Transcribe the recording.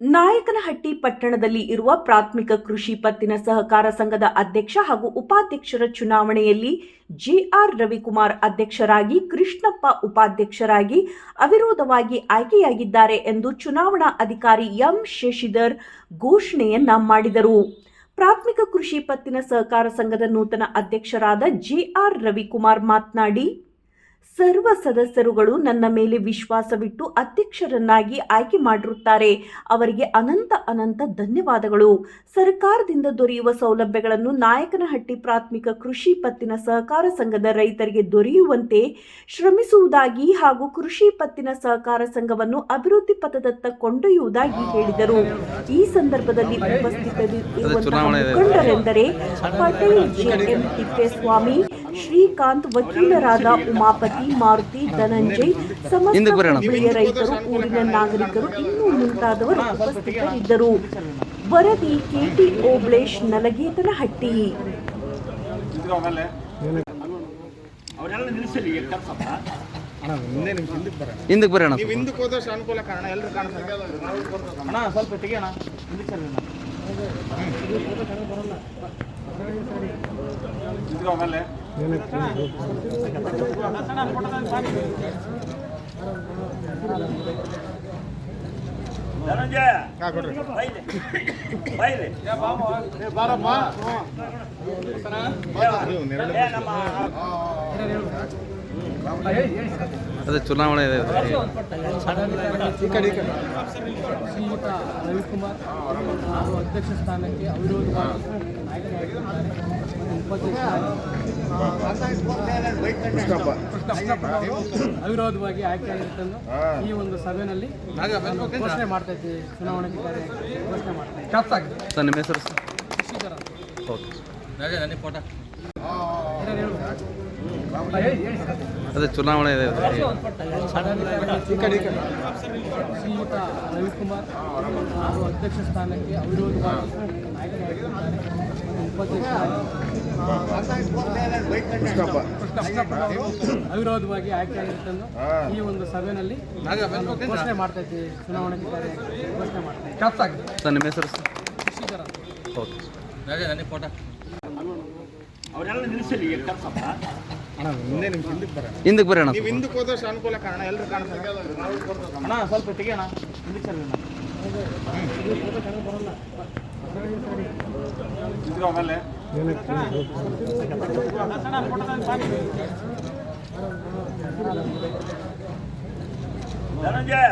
ನಾಯಕನಹಟ್ಟಿ ಪಟ್ಟಣದಲ್ಲಿ ಇರುವ ಪ್ರಾಥಮಿಕ ಕೃಷಿ ಪತ್ತಿನ ಸಹಕಾರ ಸಂಘದ ಅಧ್ಯಕ್ಷ ಹಾಗೂ ಉಪಾಧ್ಯಕ್ಷರ ಚುನಾವಣೆಯಲ್ಲಿ ಜಿಆರ್ ರವಿಕುಮಾರ್ ಅಧ್ಯಕ್ಷರಾಗಿ, ಕೃಷ್ಣಪ್ಪ ಉಪಾಧ್ಯಕ್ಷರಾಗಿ ಅವಿರೋಧವಾಗಿ ಆಯ್ಕೆಯಾಗಿದ್ದಾರೆ ಎಂದು ಚುನಾವಣಾ ಅಧಿಕಾರಿ ಎಂ ಶಶಿಧರ್ ಘೋಷಣೆಯನ್ನ ಮಾಡಿದರು. ಪ್ರಾಥಮಿಕ ಕೃಷಿ ಪತ್ತಿನ ಸಹಕಾರ ಸಂಘದ ನೂತನ ಅಧ್ಯಕ್ಷರಾದ ಜಿಆರ್ ರವಿಕುಮಾರ್ ಮಾತನಾಡಿ ಸರ್ವ ಸದಸ್ಯರುಗಳು ನನ್ನ ಮೇಲೆ ವಿಶ್ವಾಸವಿಟ್ಟು ಅಧ್ಯಕ್ಷರನ್ನಾಗಿ ಆಯ್ಕೆ ಮಾಡಿರುತ್ತಾರೆ ಅವರಿಗೆ ಅನಂತ ಅನಂತ ಧನ್ಯವಾದಗಳು ಸರ್ಕಾರದಿಂದ ದೊರೆಯುವ ಸೌಲಭ್ಯಗಳನ್ನು ನಾಯಕನಹಟ್ಟಿ ಪ್ರಾಥಮಿಕ ಕೃಷಿ ಪತ್ತಿನ ಸಹಕಾರ ಸಂಘದ ರೈತರಿಗೆ ದೊರೆಯುವಂತೆ ಶ್ರಮಿಸುವುದಾಗಿ ಹಾಗೂ ಕೃಷಿ ಪತ್ತಿನ ಸಹಕಾರ ಸಂಘವನ್ನು ಅಭಿವೃದ್ಧಿ ಪಥದತ್ತ ಕೊಂಡೊಯ್ಯುವುದಾಗಿ ಹೇಳಿದರು ಈ ಸಂದರ್ಭದಲ್ಲಿ ಉಪಸ್ಥಿತರಿರುವಂತಹ. ಮುಖಂಡರೆಂದರೆ ಪಟೇಲ್ ಜೆಎಂ ತಿಪ್ಪೇಸ್ವಾಮಿ ಶ್ರೀಕಾಂತ್ ವಕೀಲರಾದ ಉಮಾಪತಿ ಮಾರುತಿ ಧನಂಜಯ್ ಸಮಸ್ತ ಹಿಂದಕ್ಕೆ ಬರೋಣ. ಹುಬ್ಬಳ್ಳಿಯ ರೈತರು ಊರಿನ ನಾಗರಿಕರು ಇನ್ನೂ ಮುಂತಾದವರು ಉಪಸ್ಥಿತರಿದ್ದರು. ವರದಿ ಕೆಟಿ ಓಬ್ಳೇಶ್ ನಲಗೇತನಹಟ್ಟಿ. ಹಿಂದಕ್ಕೆ ಬರೋಣ. ನೀವು ಹಿಂದಕ್ಕೆ ಹೋದಷ್ಟು ಅನುಕೂಲ ಕಾರಣ ಎಲ್ಲರೂ ಕಾಣ್ತಾರೆ. ಅಣ್ಣ ಸ್ವಲ್ಪ ತೆಗಿಯೋಣ ಆಮೇಲೆ ಧನಂಜಯ ಅದೇ ಚುನಾವಣೆ ಇದೆ. ರವಿಕುಮಾರ್ ಹಾಗೂ ಅಧ್ಯಕ್ಷ ಸ್ಥಾನಕ್ಕೆ ಅವಿರೋಧವಾಗಿ ಆಯ್ಕೆಯಾಗಿದ್ದಾರೆ ಆಯ್ಕೆ ಅವಿರೋಧವಾಗಿ ಆಯ್ಕೆಯಾಗಿರ್ತಂದು ಈ ಒಂದು ಸಭೆಯಲ್ಲಿ ಘೋಷಣೆ ಮಾಡ್ತಾ ಇದ್ದೀವಿ ಚುನಾವಣಾಧಿಕಾರಿ ಘೋಷಣೆ ಮಾಡ್ತಾ ಇದ್ದೀವಿ ಸರ್ ನಿಮ್ಮ ಹೆಸರು ಓಕೆ. ಹೇಳಿ ಹೇಳಿ ಸರ್. ಅದೇ ಚುನಾವಣೆ ಇದೆ. ಈ ಕಡೆ ಈ ಕಡೆ ಶ್ರೀಯುತ ರವಿಕುಮಾರ್ ಹಾಗೂ ಅಧ್ಯಕ್ಷ ಸ್ಥಾನಕ್ಕೆ ಅವಿರೋಧವಾಗಿ ಆಯ್ಕೆ ಅವಿರೋಧವಾಗಿ ಆಯ್ಕೆಯಾಗಿರ್ತಂದು ಈ ಒಂದು ಸಭೆಯಲ್ಲಿ ಘೋಷಣೆ ಮಾಡ್ತಾ ಇದ್ದೀವಿ. ಚುನಾವಣಾಧಿಕಾರಿ ಘೋಷಣೆ ಮಾಡ್ತಾ ಇದ್ದೀವಿ. ಸರ್ ನಿಮ್ಮ ಹೆಸರು ಓಕೆ ಅವರೆಲ್ಲ ನಿಲ್ಲಿಸಲಿ ಕರ್ಸಪ್ಪ ನಿಮ್ಗೆ ಹಿಂದಕ್ಕೆ ಬರೋಣ. ಹಿಂದಕ್ಕೆ ಹಿಂದಕ್ಕೆ ಹೋದಷ್ಟು ಅನುಕೂಲ ಕಾರಣ ಎಲ್ಲರೂ ಕಾಣ್ತಾರೆ ಅಣ್ಣ ಸ್ವಲ್ಪ ತೆಗಿಯೋಣ ಆಮೇಲೆ ಧನಂಜಯ.